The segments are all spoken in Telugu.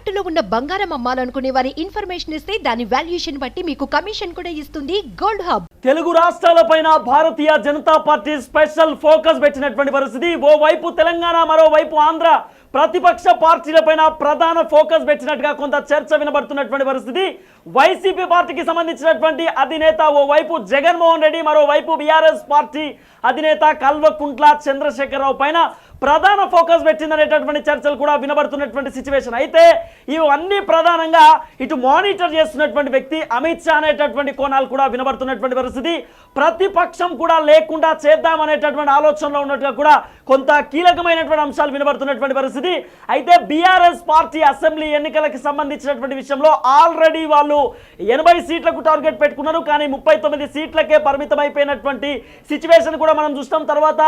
తాకట్టులో ఉన్న బంగారం అమ్మాలనుకునే వారి ఇన్ఫర్మేషన్ ఇస్తే దాని వాల్యుయేషన్ బట్టి మీకు కమిషన్ కూడా ఇస్తుంది Gold Hub. Telugu రాష్ట్రాలపైన Bharatiya Janata party special focus పెట్టినటువంటి పరిస్థితి. ఓవైపు తెలంగాణ మరోవైపు ఆంధ్ర. ప్రతిపక్ష పార్టీలపైన ప్రధాన ఫోకస్ పెట్టినట్టుగా కొంత చర్చ వినబడుతున్నటువంటి పరిస్థితి. వైసీపీ పార్టీకి సంబంధించినటువంటి అధినేత ఓవైపు జగన్మోహన్ రెడ్డి మరోవైపు బీఆర్ఎస్ పార్టీ అధినేత కల్వకుంట్ల చంద్రశేఖరరావు పైన ప్రధాన ఫోకస్ పెట్టిందనేటటువంటి చర్చలు కూడా వినబడుతున్నటువంటి సిచ్యువేషన్ అయితే ఇవన్నీ ప్రధానంగా ఇటు మానిటర్ చేస్తున్నటువంటి వ్యక్తి అమిత్ షా అనేటటువంటి కోణాలు కూడా వినబడుతున్నటువంటి పరిస్థితి. ప్రతిపక్షం కూడా లేకుండా చేద్దామనేటటువంటి ఆలోచనలో ఉన్నట్టుగా కూడా కొంత కీలకమైనటువంటి అంశాలు వినబడుతున్నటువంటి పరిస్థితి. అయితే బీఆర్ఎస్ పార్టీ అసెంబ్లీ ఎన్నికలకు సంబంధించినటువంటి విషయంలో ఆల్రెడీ వాళ్ళు ఎనభై సీట్లకు టార్గెట్ పెట్టుకున్నారు. కానీ ముప్పై తొమ్మిది సీట్లకే పరిమితం అయిపోయినటువంటి సిచ్యువేషన్ కూడా మనం చూస్తాం. తర్వాత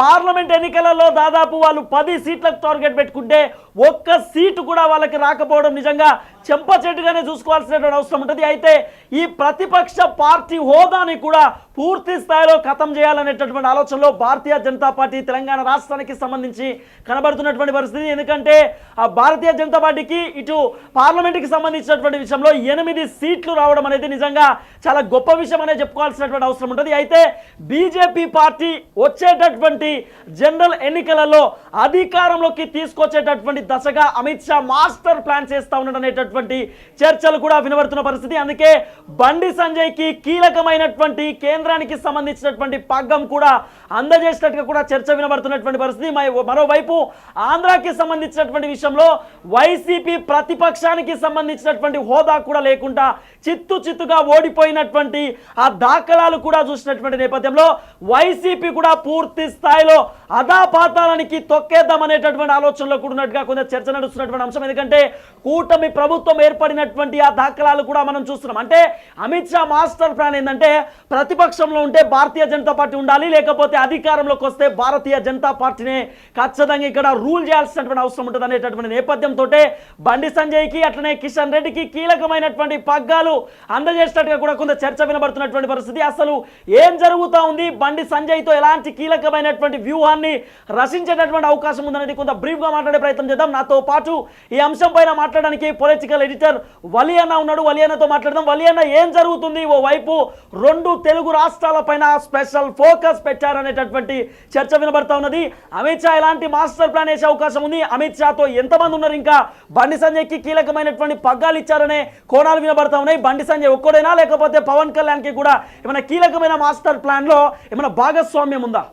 పార్లమెంట్ ఎన్నికలలో దాదాపు వాళ్ళు పది సీట్లకు టార్గెట్ పెట్టుకుంటే ఒక్క సీటు కూడా వాళ్ళకి రాకపోవడం నిజంగా చెంప చెట్టుగానే చూసుకోవాల్సినటువంటి అవసరం ఉంటుంది. అయితే ఈ ప్రతిపక్ష పార్టీ హోదాని కూడా పూర్తి స్థాయిలో ఖతం చేయాలనేటటువంటి ఆలోచనలో భారతీయ జనతా పార్టీ తెలంగాణ రాష్ట్రానికి సంబంధించి కనబడుతున్నటువంటి పరిస్థితి. ఎందుకంటే ఆ భారతీయ జనతా పార్టీకి ఇటు పార్లమెంట్కి సంబంధించినటువంటి విషయంలో ఎనిమిది సీట్లు రావడం అనేది నిజంగా చాలా గొప్ప విషయం అనే చెప్పుకోవాల్సినటువంటి అవసరం ఉంటుంది. అయితే బీజేపీ పార్టీ వచ్చేటటువంటి జనరల్ ఎన్నికలలో అధికారంలోకి తీసుకొచ్చేటటువంటి దశగా అమిత్ షా మాస్టర్ ప్లాన్ చేస్తా ఉన్నాడు అనేటువంటి చర్చలు కూడా వినబడుతున్న పరిస్థితి. అందుకే బండి సంజయ్కి కీలకమైనటువంటి కేంద్రానికి సంబంధించినటువంటి పగ్గం కూడా అందజేసినట్టుగా కూడా చర్చ వినబడుతున్నటువంటి పరిస్థితి. మరోవైపు ఆంధ్రాకి సంబంధించినటువంటి విషయంలో వైసీపీ ప్రతిపక్షానికి సంబంధించినటువంటి హోదా కూడా లేకుండా చిత్తు చిత్తుగా ఓడిపోయినటువంటి ఆ దాఖలాలు కూడా చూసినటువంటి నేపథ్యంలో వైసీపీ కూడా పూర్తి స్థాయిలో అదాపాతాలనికి తొక్కేద్దామనేటటువంటి ఆలోచనలో కూడా ఉన్నట్టుగా కొంత చర్చ నడుస్తున్నటువంటి అంశం. ఎందుకంటే కూటమి ప్రభుత్వం ఏర్పడినటువంటి ఆ దాఖలాలు కూడా మనం చూస్తున్నాం. అంటే అమిత్ షా మాస్టర్ ప్లాన్ ఏంటంటే ప్రతిపక్షంలో ఉంటే భారతీయ జనతా పార్టీ ఉండాలి లేకపోతే అధికారంలోకి వస్తే భారతీయ జనతా పార్టీనే ఖచ్చితంగా ఇక్కడ రూల్ చేయాల్సినటువంటి అవసరం ఉంటుంది అనేటటువంటి నేపథ్యంతో బండి సంజయ్కి అట్లనే కిషన్ రెడ్డికి కీలకమైనటువంటి పగ్గాలు అందజేసినట్టుగా కూడా కొంత చర్చ వినబడుతున్నటువంటి పరిస్థితి. అసలు ఏం జరుగుతూ ఉంది? బండి సంజయ్తో ఎలాంటి కీలకమైనటువంటి వ్యూహాన్ని రచించేటటువంటి అవకాశం ఉందనేది కొంత బ్రీఫ్గా మాట్లాడే ప్రయత్నం చేద్దాం. నాతో పాటు ఈ అంశం పైన మాట్లాడడానికి పొలిటికల్ ఎడిటర్ వలియన్న ఉన్నాడు. వలియన్నతో మాట్లాడదాం. వలి అన్న ఏం జరుగుతుంది? ఓ వైపు రెండు తెలుగు రాష్ట్రాలపైన స్పెషల్ ఫోకస్ పెట్టారనేటటువంటి చర్చ వినబడతా ఉన్నది. అమిత్ షా ఎలాంటి మాస్టర్ ప్లాన్ వేసే అవకాశం ఉంది? అమిత్ షాతో ఎంతమంది ఉన్నారు? ఇంకా బండి సంజయ్కి కీలకమైనటువంటి పగ్గాలు ఇచ్చారనే కోణాలు వినబడతా ఉన్నాయి. బండి సంజయ్ ఒక్కడైనా? లేకపోతే పవన్ కళ్యాణ్కి కూడా ఏమైనా కీలకమైన మాస్టర్ ప్లాన్లో ఏమైనా భాగస్వామ్యం ఉందా?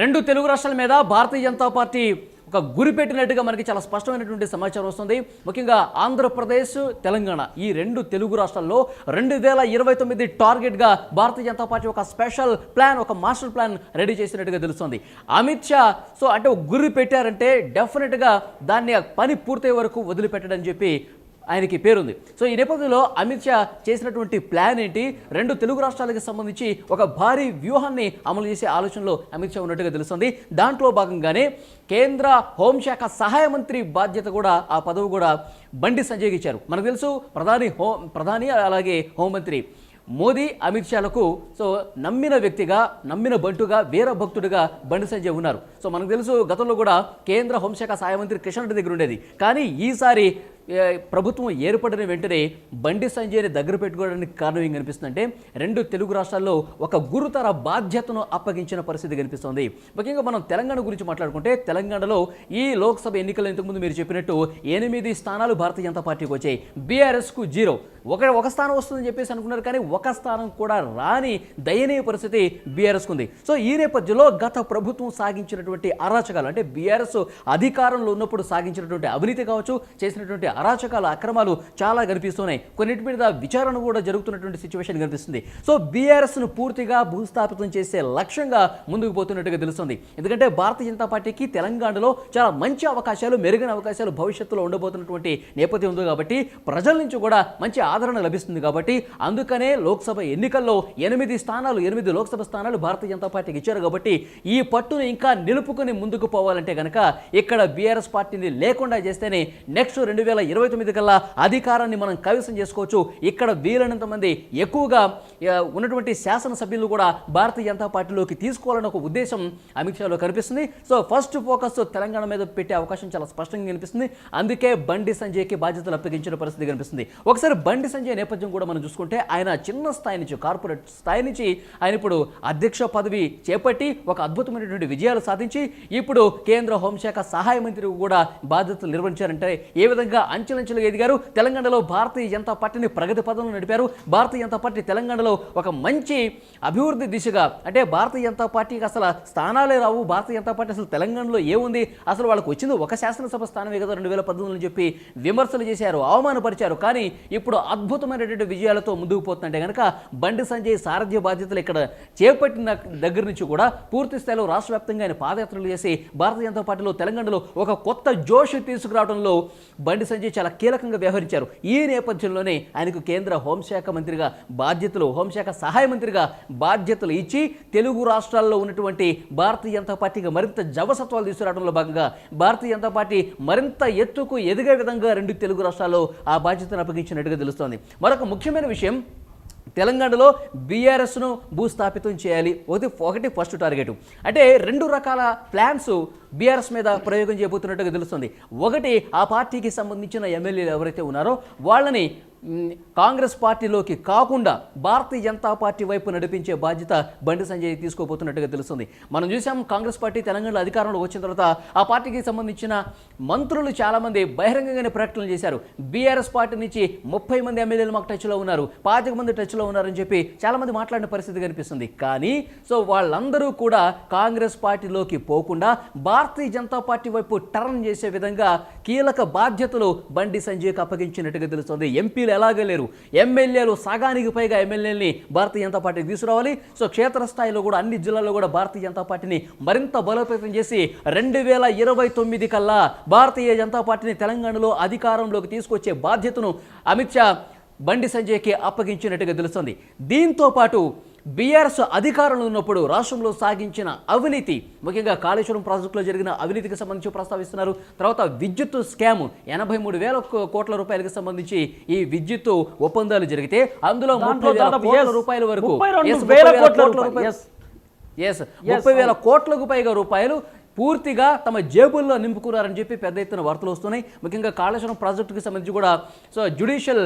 రెండు తెలుగు రాష్ట్రాల మీద భారతీయ జనతా పార్టీ ఒక గురి పెట్టినట్టుగా మనకి చాలా స్పష్టమైనటువంటి సమాచారం వస్తుంది. ముఖ్యంగా ఆంధ్రప్రదేశ్ తెలంగాణ ఈ రెండు తెలుగు రాష్ట్రాల్లో రెండు వేల ఇరవై తొమ్మిది టార్గెట్గా భారతీయ జనతా పార్టీ ఒక స్పెషల్ ప్లాన్ ఒక మాస్టర్ ప్లాన్ రెడీ చేసినట్టుగా తెలుస్తుంది. అమిత్ షా సో అంటే ఒక గురి పెట్టారంటే డెఫినెట్గా దాన్ని పని పూర్తయ్యే వరకు వదిలిపెట్టడని చెప్పి ఆయనకి పేరుంది. సో ఈ నేపథ్యంలో అమిత్ షా చేసినటువంటి ప్లాన్ ఏంటి? రెండు తెలుగు రాష్ట్రాలకు సంబంధించి ఒక భారీ వ్యూహాన్ని అమలు చేసే ఆలోచనలో అమిత్ షా ఉన్నట్టుగా తెలుస్తుంది. దాంట్లో భాగంగానే కేంద్ర హోంశాఖ సహాయ మంత్రి బాధ్యత కూడా ఆ పదవి కూడా బండి సంజయ్కి ఇచ్చారు మనకు తెలుసు ప్రధాని హోం ప్రధాని అలాగే హోంమంత్రి మోదీ అమిత్ షాలకు సో నమ్మిన వ్యక్తిగా నమ్మిన బంటుగా వీర భక్తుడిగా బండి సంజయ్ ఉన్నారు. సో మనకు తెలుసు గతంలో కూడా కేంద్ర హోంశాఖ సహాయ మంత్రి కిషన్ రెడ్డి దగ్గర ఉండేది. కానీ ఈసారి ప్రభుత్వం ఏర్పడిన వెంటనే బండి సంజయ్ని దగ్గర పెట్టుకోవడానికి కారణం ఏం కనిపిస్తుందంటే రెండు తెలుగు రాష్ట్రాల్లో ఒక గురుతర బాధ్యతను అప్పగించిన పరిస్థితి కనిపిస్తోంది. ముఖ్యంగా మనం తెలంగాణ గురించి మాట్లాడుకుంటే తెలంగాణలో ఈ లోక్సభ ఎన్నికలు ఇంతకుముందు మీరు చెప్పినట్టు ఎనిమిది స్థానాలు భారతీయ జనతా పార్టీకి వచ్చాయి. బీఆర్ఎస్కు జీరో ఒక ఒక స్థానం వస్తుందని చెప్పేసి అనుకున్నారు కానీ ఒక స్థానం కూడా రాని దయనీయ పరిస్థితి బీఆర్ఎస్కు ఉంది. సో ఈ నేపథ్యంలో గత ప్రభుత్వం సాగించినటువంటి అరాచకాలు అంటే బీఆర్ఎస్ అధికారంలో ఉన్నప్పుడు సాగించినటువంటి అవినీతి కావచ్చు చేసినటువంటి అరాచకాల అక్రమాలు చాలా కనిపిస్తున్నాయి. కొన్నిటి మీద విచారణ కూడా జరుగుతున్నటువంటి సిచ్యువేషన్ కనిపిస్తుంది. సో బీఆర్ఎస్ను పూర్తిగా భూస్థాపితం చేసే లక్ష్యంగా ముందుకు పోతున్నట్టుగా తెలుస్తుంది. ఎందుకంటే భారతీయ జనతా పార్టీకి తెలంగాణలో చాలా మంచి అవకాశాలు మెరుగైన అవకాశాలు భవిష్యత్తులో ఉండబోతున్నటువంటి నేపథ్యం ఉంది కాబట్టి ప్రజల నుంచి కూడా మంచి ఆదరణ లభిస్తుంది కాబట్టి అందుకనే లోక్సభ ఎన్నికల్లో ఎనిమిది స్థానాలు ఎనిమిది లోక్సభ స్థానాలు భారతీయ జనతా పార్టీకి ఇచ్చారు కాబట్టి ఈ పట్టును ఇంకా నిలుపుకుని ముందుకు పోవాలంటే కనుక ఇక్కడ బీఆర్ఎస్ పార్టీని లేకుండా చేస్తేనే నెక్స్ట్ రెండు వేల ఇరవై తొమ్మిది కల్లా అధికారాన్ని మనం కవిసం చేసుకోవచ్చు. ఇక్కడ వీలైనంత మంది ఎక్కువగా ఉన్నటువంటి శాసనసభ్యులు కూడా భారతీయ జనతా పార్టీలోకి తీసుకోవాలని ఒక ఉద్దేశం అమిత్ షాలో కనిపిస్తుంది. సో ఫస్ట్ ఫోకస్ తెలంగాణ మీద పెట్టే అవకాశం చాలా స్పష్టంగా కనిపిస్తుంది. అందుకే బండి సంజయ్కి బాధ్యతలు అప్పగించిన పరిస్థితి కనిపిస్తుంది. ఒకసారి బండి సంజయ్ నేపథ్యం కూడా మనం చూసుకుంటే ఆయన చిన్న స్థాయి నుంచి కార్పొరేట్ స్థాయి నుంచి ఆయన ఇప్పుడు అధ్యక్ష పదవి చేపట్టి ఒక అద్భుతమైనటువంటి విజయాలు సాధించి ఇప్పుడు కేంద్ర హోంశాఖ సహాయ మంత్రి కూడా బాధ్యతలు నిర్వహించారంటే ఏ విధంగా అంచెలంచెలు ఎదిగారు? తెలంగాణలో భారతీయ జనతా పార్టీని ప్రగతి పదంలో నడిపారు. భారతీయ జనతా పార్టీ తెలంగాణలో ఒక మంచి అభివృద్ధి దిశగా అంటే భారతీయ జనతా పార్టీకి అసలు స్థానాలే రావు. భారతీయ జనతా పార్టీ అసలు తెలంగాణలో ఏముంది? అసలు వాళ్ళకి వచ్చింది ఒక శాసనసభ స్థానమే కదా రెండు వేల పద్దెనిమిది చెప్పి విమర్శలు చేశారు అవమానపరిచారు. కానీ ఇప్పుడు అద్భుతమైనటువంటి విజయాలతో ముందుకు పోతుంటే కనుక బండి సంజయ్ సారథ్య బాధ్యతలు ఇక్కడ చేపట్టిన దగ్గర నుంచి కూడా పూర్తి స్థాయిలో రాష్ట్ర వ్యాప్తంగా ఆయన పాదయాత్రలు చేసి భారతీయ జనతా పార్టీలో తెలంగాణలో ఒక కొత్త జోష్ తీసుకురావడంలో బండి సంజయ్ చాలా కీలకంగా వ్యవహరించారు. ఈ నేపథ్యంలోనే ఆయనకు కేంద్ర హోంశాఖ మంత్రిగా బాధ్యతలు హోంశాఖ సహాయ మంత్రిగా బాధ్యతలు ఇచ్చి తెలుగు రాష్ట్రాల్లో ఉన్నటువంటి భారతీయ జనతా పార్టీకి మరింత జవసత్వాలు తీసుకురావడంలో భాగంగా భారతీయ జనతా పార్టీ మరింత ఎత్తుకు ఎదిగే విధంగా రెండు తెలుగు రాష్ట్రాల్లో ఆ బాధ్యతను అప్పగించినట్టుగా తెలుస్తుంది. మరొక ముఖ్యమైన విషయం తెలంగాణలో బీఆర్ఎస్ను భూస్థాపితం చేయాలి. ఒకటి ఒకటి ఫస్ట్ టార్గెట్. అంటే రెండు రకాల ప్లాన్స్ బీఆర్ఎస్ మీద ప్రయోగం చేయబోతున్నట్టుగా తెలుస్తుంది. ఒకటి ఆ పార్టీకి సంబంధించిన ఎమ్మెల్యేలు ఎవరైతే ఉన్నారో వాళ్ళని కాంగ్రెస్ పార్టీలోకి కాకుండా భారతీయ జనతా పార్టీ వైపు నడిపించే బాధ్యత బండి సంజయ్ తీసుకోబోతున్నట్టుగా తెలుస్తుంది. మనం చూసాం కాంగ్రెస్ పార్టీ తెలంగాణలో అధికారంలో వచ్చిన తర్వాత ఆ పార్టీకి సంబంధించిన మంత్రులు చాలామంది బహిరంగంగానే ప్రకటనలు చేశారు. బీఆర్ఎస్ పార్టీ నుంచి ముప్పై మంది ఎమ్మెల్యేలు మాకు టచ్లో ఉన్నారు. పాతిక మంది టచ్లో ఉన్నారని చెప్పి చాలామంది మాట్లాడిన పరిస్థితి కనిపిస్తుంది. కానీ సో వాళ్ళందరూ కూడా కాంగ్రెస్ పార్టీలోకి పోకుండా భారతీయ జనతా పార్టీ వైపు టర్న్ చేసే విధంగా కీలక బాధ్యతలు బండి సంజయ్కి అప్పగించినట్టుగా తెలుస్తుంది. ఎంపీలు ఎలాగే లేరు. ఎమ్మెల్యేలు సగానికి పైగా ఎమ్మెల్యేలని భారతీయ జనతా పార్టీకి తీసుకురావాలి. సో క్షేత్రస్థాయిలో కూడా అన్ని జిల్లాల్లో కూడా భారతీయ జనతా పార్టీని మరింత బలోపేతం చేసి రెండు వేల ఇరవై తొమ్మిది కల్లా భారతీయ జనతా పార్టీని తెలంగాణలో అధికారంలోకి తీసుకొచ్చే బాధ్యతను అమిత్ షా బండి సంజయ్కి అప్పగించినట్టుగా తెలుస్తుంది. దీంతో పాటు బీఆర్ఎస్ అధికారంలో ఉన్నప్పుడు రాష్ట్రంలో సాగించిన అవినీతి ముఖ్యంగా కాళేశ్వరం ప్రాజెక్టులో జరిగిన అవినీతికి సంబంధించి ప్రస్తావిస్తున్నారు తర్వాత విద్యుత్ స్కామ్ ఎనభై మూడు వేల కోట్ల రూపాయలకు సంబంధించి ఈ విద్యుత్ ఒప్పందాలు జరిగితే అందులో ముప్పై వేల కోట్ల రూపాయల వరకు. ఎస్ ముప్పై వేల కోట్లకు పైగా రూపాయలు పూర్తిగా తమ జేబుల్లో నింపుకున్నారని చెప్పి పెద్ద ఎత్తున వార్తలు వస్తున్నాయి. ముఖ్యంగా కాళేశ్వరం ప్రాజెక్టుకి సంబంధించి కూడా సో జ్యుడిషియల్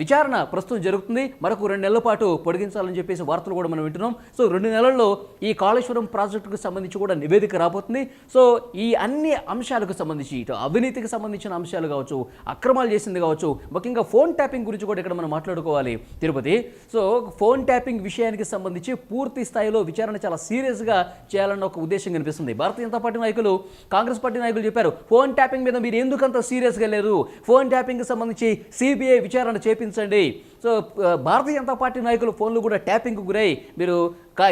విచారణ ప్రస్తుతం జరుగుతుంది. మరొక రెండు నెలల పాటు పొడిగించాలని చెప్పేసి వార్తలు కూడా మనం వింటున్నాం. సో రెండు నెలల్లో ఈ కాళేశ్వరం ప్రాజెక్టుకు సంబంధించి కూడా నివేదిక రాబోతుంది. సో ఈ అన్ని అంశాలకు సంబంధించి ఇటు అవినీతికి సంబంధించిన అంశాలు కావచ్చు అక్రమాలు చేసింది కావచ్చు ముఖ్యంగా ఫోన్ ట్యాపింగ్ గురించి కూడా ఇక్కడ మనం మాట్లాడుకోవాలి తిరుపతి. సో ఫోన్ ట్యాపింగ్ విషయానికి సంబంధించి పూర్తి స్థాయిలో విచారణ చాలా సీరియస్గా చేయాలన్న ఒక ఉద్దేశం కనిపిస్తుంది. భారతీయ జనతా పార్టీ నాయకులు కాంగ్రెస్ పార్టీ నాయకులు చెప్పారు ఫోన్ ట్యాపింగ్ మీద మీరు ఎందుకంత సీరియస్గా లేరు? ఫోన్ ట్యాపింగ్కి సంబంధించి సిబిఐ విచారణ చేపించండి. సో భారతీయ జనతా పార్టీ నాయకులు ఫోన్లు కూడా ట్యాపింగ్కు గురై మీరు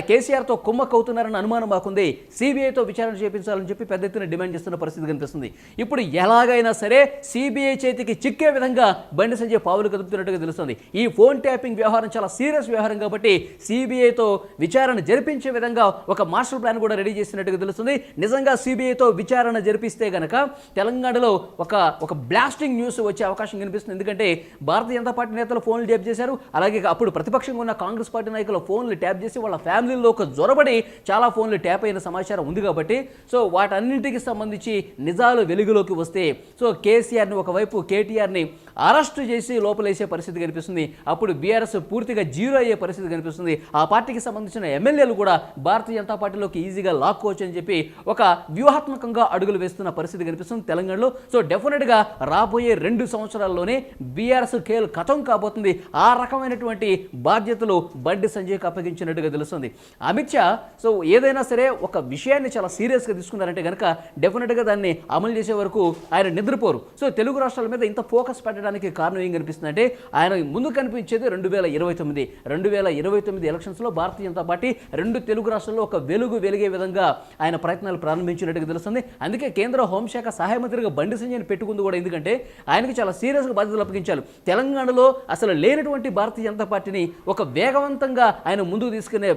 కేసీఆర్తో కుమ్మక్కవుతున్నారని అనుమానం మాకుంది. సిబిఐతో విచారణ చేపించాలని చెప్పి పెద్ద ఎత్తున డిమాండ్ చేస్తున్న పరిస్థితి కనిపిస్తుంది. ఇప్పుడు ఎలాగైనా సరే సిబిఐ చేతికి చిక్కే విధంగా బండి సంజయ్ పావులు కదుపుతున్నట్టుగా తెలుస్తుంది. ఈ ఫోన్ ట్యాపింగ్ వ్యవహారం చాలా సీరియస్ వ్యవహారం కాబట్టి సిబిఐతో విచారణ జరిపించే విధంగా ఒక మాస్టర్ ప్లాన్ కూడా రెడీ చేసినట్టుగా తెలుస్తుంది. నిజంగా సిబిఐతో విచారణ జరిపిస్తే గనక తెలంగాణలో ఒక ఒక బ్లాస్టింగ్ న్యూస్ వచ్చే అవకాశం కనిపిస్తుంది. ఎందుకంటే భారతీయ జనతా పార్టీ నేతలు ఫోన్లు ట్యాప్ చేశారు. అలాగే అప్పుడు ప్రతిపక్షంగా ఉన్న కాంగ్రెస్ పార్టీ నాయకులు ఫోన్లు ట్యాప్ చేసి వాళ్ళ ఫ్యామిలీలో ఒక జ్వరబడి చాలా ఫోన్లు ట్యాప్ అయిన సమాచారం ఉంది కాబట్టి సో వాటన్నింటికి సంబంధించి నిజాలు వెలుగులోకి వస్తే సో కేసీఆర్ని ఒకవైపు కేటీఆర్ని అరెస్టు చేసి లోపలేసే పరిస్థితి కనిపిస్తుంది. అప్పుడు బీఆర్ఎస్ పూర్తిగా జీరో అయ్యే పరిస్థితి కనిపిస్తుంది. ఆ పార్టీకి సంబంధించిన ఎమ్మెల్యేలు కూడా భారతీయ జనతా పార్టీలోకి ఈజీగా లాక్కోవచ్చు అని చెప్పి ఒక వ్యూహాత్మకంగా అడుగులు వేస్తున్న పరిస్థితి కనిపిస్తుంది తెలంగాణలో. సో డెఫినెట్గా రాబోయే రెండు సంవత్సరాల్లోనే బీఆర్ఎస్ కేల్ కథం కాబోతుంది. ఆ రకమైనటువంటి బాధ్యతలు బండి సంజయ్కి అప్పగించినట్టుగా తెలుస్తుంది. అమిత్ షా సో ఏదైనా సరే ఒక విషయాన్ని చాలా సీరియస్గా తీసుకున్నారంటే కనుక డెఫినెట్గా దాన్ని అమలు చేసే వరకు ఆయన నిద్రపోరు. సో తెలుగు రాష్ట్రాల మీద ఇంత ఫోకస్ పెట్టడం పెట్టడానికి కారణం ఏం కనిపిస్తుందంటే ఆయన ముందు కనిపించేది రెండు వేల ఇరవై తొమ్మిది. రెండు వేల ఇరవై తొమ్మిది ఎలక్షన్స్లో భారతీయ జనతా పార్టీ రెండు తెలుగు రాష్ట్రాల్లో ఒక వెలుగు వెలిగే విధంగా ఆయన ప్రయత్నాలు ప్రారంభించినట్టుగా తెలుస్తుంది. అందుకే కేంద్ర హోంశాఖ సహాయ మంత్రిగా బండి సంజయ్ని పెట్టుకుంది కూడా ఎందుకంటే ఆయనకి చాలా సీరియస్గా బాధ్యతలు అప్పగించారు. తెలంగాణలో అసలు లేనటువంటి భారతీయ జనతా పార్టీని ఒక వేగవంతంగా ఆయన ముందుకు తీసుకునే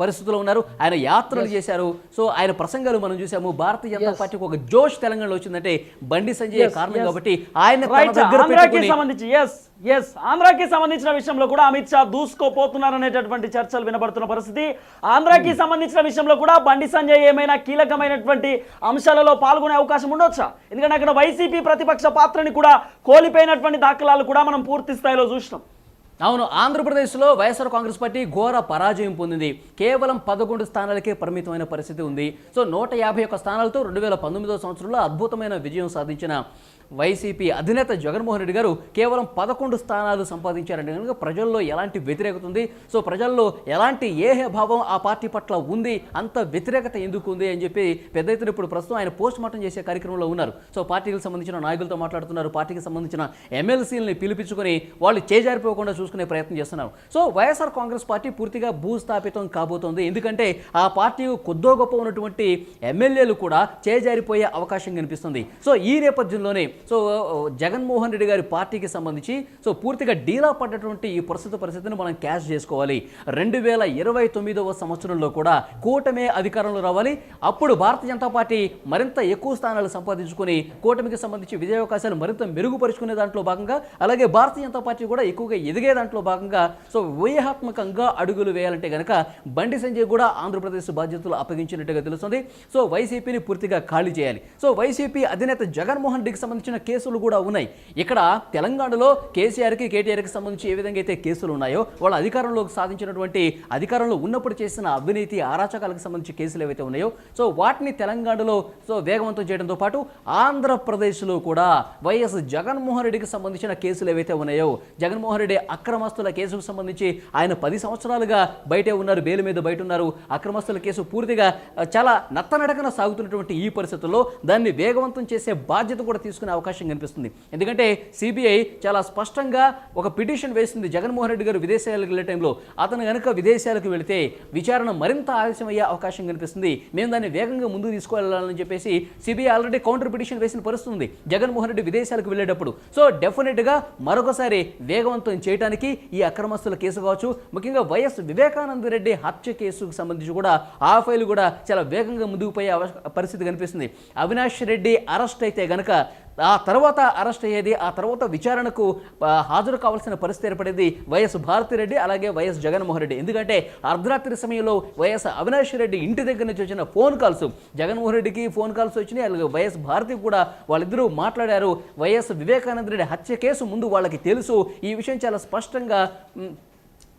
పరిస్థితుల్లో ఉన్నారు. ఆయన యాత్రలు చేశారు. సో ఆయన ప్రసంగాలు మనం చూసాము భారతీయ జనతా పార్టీకి ఒక జోష్ తెలంగాణలో వచ్చిందంటే బండి సంజయ్ కారణం కాబట్టి ఆయన సంబంధించి ఎస్ ఎస్ ఆంధ్రాకి సంబంధించిన విషయంలో కూడా అమిత్ షా దూసుకోపోతున్నారనేటటువంటి చర్చలు వినబడుతున్న పరిస్థితి. ఆంధ్రాకి సంబంధించిన విషయంలో కూడా బండి సంజయ్ ఏమైనా కీలకమైనటువంటి అంశాలలో పాల్గొనే అవకాశం ఉండొచ్చా? ఎందుకంటే అక్కడ వైసీపీ ప్రతిపక్ష పాత్రని కూడా కోల్పోయినటువంటి దాఖలాలు కూడా మనం పూర్తి స్థాయిలో చూసినాం. అవును ఆంధ్రప్రదేశ్లో వైఎస్ఆర్ కాంగ్రెస్ పార్టీ ఘోర పరాజయం పొందింది. కేవలం పదకొండు స్థానాలకే పరిమితమైన పరిస్థితి ఉంది. సో నూట యాభై ఒక్క స్థానాలతో రెండు వేల పంతొమ్మిదో సంవత్సరంలో అద్భుతమైన విజయం సాధించిన వైసీపీ అధినేత జగన్మోహన్ రెడ్డి గారు కేవలం పదకొండు స్థానాలు సంపాదించారంటే కనుక ప్రజల్లో ఎలాంటి వ్యతిరేకత ఉంది సో ప్రజల్లో ఎలాంటి ఏహే భావం ఆ పార్టీ పట్ల ఉంది? అంత వ్యతిరేకత ఎందుకు ఉంది? అని చెప్పి పెద్ద ఎత్తున ఇప్పుడు ప్రస్తుతం ఆయన పోస్ట్ మార్టం చేసే కార్యక్రమంలో ఉన్నారు. సో పార్టీకి సంబంధించిన నాయకులతో మాట్లాడుతున్నారు. పార్టీకి సంబంధించిన ఎమ్మెల్సీలని పిలిపించుకొని వాళ్ళు చేజారిపోకుండా చూసుకునే ప్రయత్నం చేస్తున్నారు. సో వైఎస్ఆర్ కాంగ్రెస్ పార్టీ పూర్తిగా భూస్థాపితం కాబోతోంది. ఎందుకంటే ఆ పార్టీ కొద్దో గొప్ప ఉన్నటువంటి ఎమ్మెల్యేలు కూడా చేజారిపోయే అవకాశం కనిపిస్తుంది. సో ఈ నేపథ్యంలోనే సో జగన్మోహన్ రెడ్డి గారి పార్టీకి సంబంధించి సో పూర్తిగా డీలా పడ్డటువంటి ఈ ప్రస్తుత పరిస్థితిని మనం క్యాష్ చేసుకోవాలి. రెండు వేల ఇరవై తొమ్మిదవ సంవత్సరంలో కూడా కూటమే అధికారంలో రావాలి. అప్పుడు భారతీయ జనతా పార్టీ మరింత ఎక్కువ స్థానాలు సంపాదించుకొని కూటమికి సంబంధించి విజయావకాశాలు మరింత మెరుగుపరుచుకునే దాంట్లో భాగంగా అలాగే భారతీయ జనతా పార్టీ కూడా ఎక్కువగా ఎదిగే దాంట్లో భాగంగా సో వ్యూహాత్మకంగా అడుగులు వేయాలంటే కనుక బండి సంజయ్ కూడా ఆంధ్రప్రదేశ్ బాధ్యతలు అప్పగించినట్టుగా తెలుస్తుంది. సో వైసీపీని పూర్తిగా ఖాళీ చేయాలి. సో వైసీపీ అధినేత జగన్మోహన్ రెడ్డికి సంబంధించి సంబంధించిన కేసులు కూడా ఉన్నాయి. ఇక్కడ తెలంగాణలో కేసీఆర్కి కేటీఆర్కి సంబంధించి ఏ విధంగా అయితే కేసులు ఉన్నాయో వాళ్ళ అధికారంలోకి సాధించినటువంటి అధికారంలో ఉన్నప్పుడు చేసిన అవినీతి అరాచకాలకు సంబంధించి కేసులు ఏవైతే ఉన్నాయో సో వాటిని తెలంగాణలో సో వేగవంతం చేయడంతో పాటు ఆంధ్రప్రదేశ్లో కూడా వైఎస్ జగన్మోహన్ రెడ్డికి సంబంధించిన కేసులు ఏవైతే ఉన్నాయో జగన్మోహన్ రెడ్డి అక్రమస్తుల కేసుకు సంబంధించి ఆయన పది సంవత్సరాలుగా బయటే ఉన్నారు బెయిల్ మీద బయట ఉన్నారు. అక్రమస్తుల కేసు పూర్తిగా చాలా నత్తనడకన సాగుతున్నటువంటి ఈ పరిస్థితుల్లో దాన్ని వేగవంతం చేసే బాధ్యత కూడా తీసుకునే అవకాశం కనిపిస్తుంది. ఎందుకంటే సిబిఐ చాలా స్పష్టంగా ఒక పిటిషన్ వేసింది జగన్మోహన్ రెడ్డి గారు విదేశాలకు వెళ్ళే టైంలో. అతను కనుక విదేశాలకు వెళితే విచారణ మరింత ఆలస్యం అయ్యే అవకాశం కనిపిస్తుంది. మేము దాన్ని వేగంగా ముందుకు తీసుకువెళ్ళాలని చెప్పేసి సిబిఐ ఆల్రెడీ కౌంటర్ పిటిషన్ వేసిన పరిస్థితి ఉంది జగన్మోహన్ రెడ్డి విదేశాలకు వెళ్ళేటప్పుడు. సో డెఫినెట్గా మరొకసారి వేగవంతం చేయడానికి ఈ అక్రమస్తుల కేసు కావచ్చు ముఖ్యంగా వైఎస్ వివేకానంద రెడ్డి హత్య కేసుకు సంబంధించి కూడా ఆ ఫైల్ కూడా చాలా వేగంగా ముందుకు పోయే పరిస్థితి కనిపిస్తుంది. అవినాష్ రెడ్డి అరెస్ట్ అయితే గనక ఆ తర్వాత అరెస్ట్ అయ్యేది ఆ తర్వాత విచారణకు హాజరు కావాల్సిన పరిస్థితి ఏర్పడేది వైఎస్ భారతిరెడ్డి అలాగే వైఎస్ జగన్మోహన్ రెడ్డి. ఎందుకంటే అర్ధరాత్రి సమయంలో వైఎస్ అవినాష్ రెడ్డి ఇంటి దగ్గర నుంచి వచ్చిన ఫోన్ కాల్స్ జగన్మోహన్ రెడ్డికి ఫోన్ కాల్స్ వచ్చినాయి అలాగే వైఎస్ భారతి కూడా వాళ్ళిద్దరూ మాట్లాడారు. వైఎస్ వివేకానంద రెడ్డి హత్య కేసు ముందు వాళ్ళకి తెలుసు. ఈ విషయం చాలా స్పష్టంగా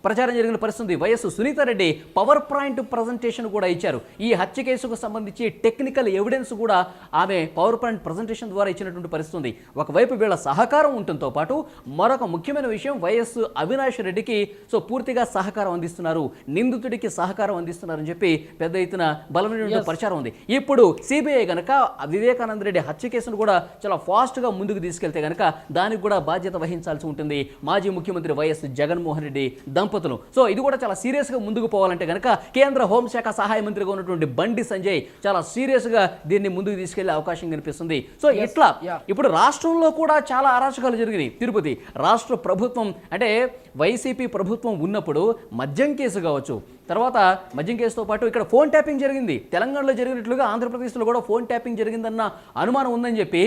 ప్రచారం జరిగిన పరిస్థితి YS Sunitha Reddy power point presentation కూడా ఇచ్చారు. ఈ హత్య కేసుకు సంబంధించి టెక్నికల్ ఎవిడెన్స్ కూడా ఆమె పవర్ పాయింట్ ప్రజెంటేషన్ ద్వారా ఇచ్చినటువంటి పరిస్థితి ఉంది ఒకవైపు వీళ్ళ సహకారం ఉండటంతో పాటు మరొక ముఖ్యమైన విషయం వైఎస్ అవినాష్ రెడ్డికి సో పూర్తిగా సహకారం అందిస్తున్నారు. నిందితుడికి సహకారం అందిస్తున్నారని చెప్పి పెద్ద ఎత్తున బలమైనటువంటి ప్రచారం ఉంది. ఇప్పుడు సిబిఐ గనక వివేకానంద రెడ్డి హత్య కేసును కూడా చాలా ఫాస్ట్గా ముందుకు తీసుకెళ్తే గనక దానికి కూడా బాధ్యత వహించాల్సి ఉంటుంది. మాజీ ముఖ్యమంత్రి వైఎస్ జగన్మోహన్ రెడ్డి దంపతులు సో ఇది కూడా చాలా సీరియస్గా ముందుకు పోవాలంటే గనక కేంద్ర హోంశాఖ సహాయ మంత్రిగా ఉన్నటువంటి బండి సంజయ్ చాలా సీరియస్గా దీన్ని ముందుకు తీసుకెళ్ళే అవకాశం కనిపిస్తుంది. సో ఇట్లా ఇప్పుడు రాష్ట్రంలో కూడా చాలా అరాచకాలు జరిగినాయి. తిరుపతి రాష్ట్ర ప్రభుత్వం అంటే వైసీపీ ప్రభుత్వం ఉన్నప్పుడు మద్యం కేసు కావచ్చు తర్వాత మద్యం కేసుతో పాటు ఇక్కడ ఫోన్ ట్యాపింగ్ జరిగింది. తెలంగాణలో జరిగినట్లుగా ఆంధ్రప్రదేశ్లో కూడా ఫోన్ ట్యాపింగ్ జరిగిందన్న అనుమానం ఉందని చెప్పి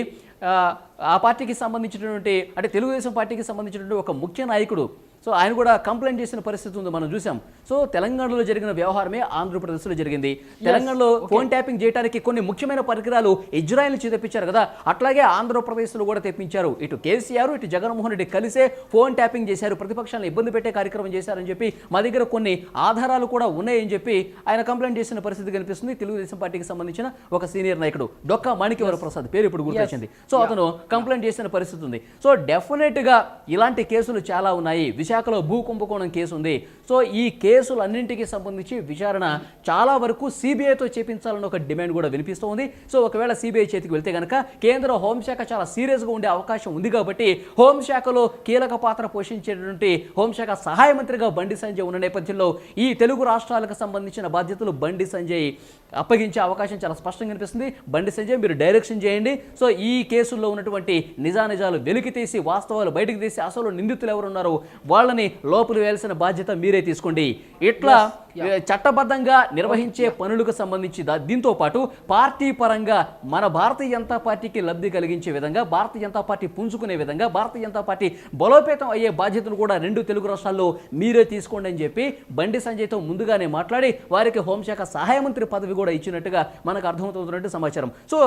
ఆ పార్టీకి సంబంధించినటువంటి అంటే తెలుగుదేశం పార్టీకి సంబంధించినటువంటి ఒక ముఖ్య నాయకుడు సో ఆయన కూడా కంప్లైంట్ చేసిన పరిస్థితి ఉంది మనం చూసాం సో తెలంగాణలో జరిగిన వ్యవహారమే ఆంధ్రప్రదేశ్లో జరిగింది. తెలంగాణలో ఫోన్ ట్యాపింగ్ చేయడానికి కొన్ని ముఖ్యమైన పరికరాలు ఇజ్రాయెల్ నుంచి తెప్పించారు కదా అట్లాగే ఆంధ్రప్రదేశ్లో కూడా తెప్పించారు. ఇటు కేసీఆర్ ఇటు జగన్మోహన్ రెడ్డి కలిసే ఫోన్ ట్యాపింగ్ చేశారు ప్రతిపక్షాలను ఇబ్బంది పెట్టే కార్యక్రమం చేశారని చెప్పి మా దగ్గర కొన్ని ఆధారాలు కూడా ఉన్నాయని చెప్పి ఆయన కంప్లైంట్ చేసిన పరిస్థితి కనిపిస్తుంది. తెలుగుదేశం పార్టీకి సంబంధించిన ఒక సీనియర్ నాయకుడు డొక్కా మాణిక్యవర ప్రసాద్ పేరు ఇప్పుడు గుర్తొచ్చింది. సో అతను కంప్లైంట్ చేసిన పరిస్థితి ఉంది. సో డెఫినెట్గా ఇలాంటి కేసులు చాలా ఉన్నాయి. విశాఖ విశాఖలో భూ కుంభకోణం కేసు ఉంది సో ఈ కేసులన్నింటికి సంబంధించి విచారణ చాలా వరకు సిబిఐతో చేపించాలని ఒక డిమాండ్ కూడా వినిపిస్తూ ఉంది సో ఒకవేళ సిబిఐ చేతికి వెళ్తే కనుక కేంద్ర హోంశాఖ చాలా సీరియస్గా ఉండే అవకాశం ఉంది కాబట్టి హోంశాఖలో కీలక పాత్ర పోషించేటువంటి హోంశాఖ సహాయ మంత్రిగా బండి సంజయ్ ఉన్న నేపథ్యంలో ఈ తెలుగు రాష్ట్రాలకు సంబంధించిన బాధ్యతలు బండి సంజయ్ అప్పగించే అవకాశం చాలా స్పష్టంగా కనిపిస్తుంది. బండి సంజయ్ మీరు డైరెక్షన్ చేయండి. సో ఈ కేసుల్లో ఉన్నటువంటి నిజానిజాలు వెలికి తీసి వాస్తవాలు బయటకు తీసి అసలు నిందితులు ఎవరున్నారో వాళ్ళ వాళ్ళని లోపలి వేయాల్సిన బాధ్యత మీరే తీసుకోండి. ఇట్లా చట్టబద్ధంగా నిర్వహించే పనులకు సంబంధించి దీంతో పాటు పార్టీ పరంగా మన భారతీయ జనతా పార్టీకి లబ్ధి కలిగించే విధంగా భారతీయ జనతా పార్టీ పుంజుకునే విధంగా భారతీయ జనతా పార్టీ బలోపేతం అయ్యే బాధ్యతలు కూడా రెండు తెలుగు రాష్ట్రాల్లో మీరే తీసుకోండి అని చెప్పి బండి సంజయ్తో ముందుగానే మాట్లాడి వారికి హోంశాఖ సహాయ మంత్రి పదవి కూడా ఇచ్చినట్టుగా మనకు అర్థమవుతున్నట్టు సమాచారం. సో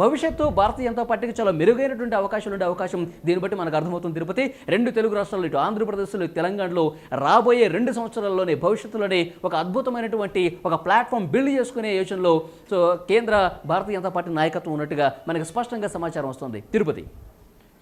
భవిష్యత్తు భారతీయ జనతా పార్టీకి చాలా మెరుగైనటువంటి అవకాశాలు ఉండే అవకాశం దీన్ని బట్టి మనకు అర్థమవుతుంది తిరుపతి. రెండు తెలుగు రాష్ట్రాల్లో ఇటు ఆంధ్రప్రదేశ్లో తెలంగాణలో రాబోయే రెండు సంవత్సరాల్లోనే భవిష్యత్తులోనే ఒక అద్భుతమైనటువంటి ఒక ప్లాట్ఫామ్ బిల్డ్ చేసుకునే యోచనలో సో కేంద్ర భారతీయ జనతా పార్టీ నాయకత్వం ఉన్నట్టుగా మనకు స్పష్టంగా సమాచారం వస్తుంది. Tirupati.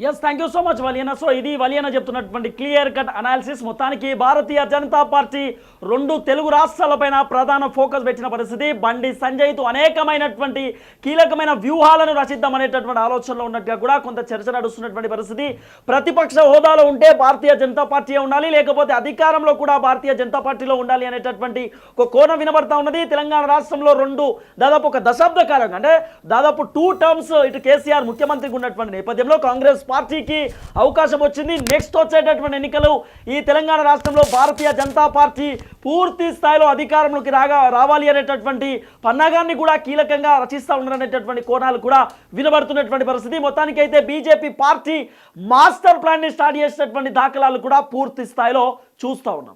Yes thank you so much వలియన so ఇది వలియన చెప్తున్నటువంటి క్లియర్ కట్ అనాలిసిస్ మొత్తానికి భారతీయ జనతా పార్టీ రెండు తెలుగు రాష్ట్రాలపైన ప్రధాన ఫోకస్ పెట్టిన పరిస్థితి. బండి సంజయ్తో అనేకమైనటువంటి కీలకమైన వ్యూహాలను రచిద్దామనేటటువంటి ఆలోచనలో ఉన్నట్టుగా కూడా కొంత చర్చ నడుస్తున్నటువంటి పరిస్థితి. ప్రతిపక్ష హోదాలో ఉంటే భారతీయ జనతా పార్టీ ఉండాలి లేకపోతే అధికారంలో కూడా భారతీయ జనతా పార్టీలో ఉండాలి అనేటటువంటి ఒక కోణం వినబడతా ఉన్నది. తెలంగాణ రాష్ట్రంలో రెండు దాదాపు ఒక దశాబ్ద కాలంగా అంటే దాదాపు టూ టర్మ్స్ ఇటు కేసీఆర్ ముఖ్యమంత్రిగా ఉన్నటువంటి నేపథ్యంలో కాంగ్రెస్ పార్టీకి అవకాశం వచ్చింది. నెక్స్ట్ వచ్చేటటువంటి ఎన్నికలు ఈ తెలంగాణ రాష్ట్రంలో భారతీయ జనతా పార్టీ పూర్తి స్థాయిలో అధికారంలోకి రాగా రావాలి అనేటటువంటి పన్నాగాన్ని కూడా కీలకంగా రచిస్తూ ఉన్నారనేటటువంటి కోణాలు కూడా వినబడుతున్నటువంటి పరిస్థితి. మొత్తానికి అయితే బీజేపీ పార్టీ మాస్టర్ ప్లాన్ని స్టార్ట్ చేసినటువంటి దాఖలాలు కూడా పూర్తి స్థాయిలో చూస్తూ ఉన్నాం.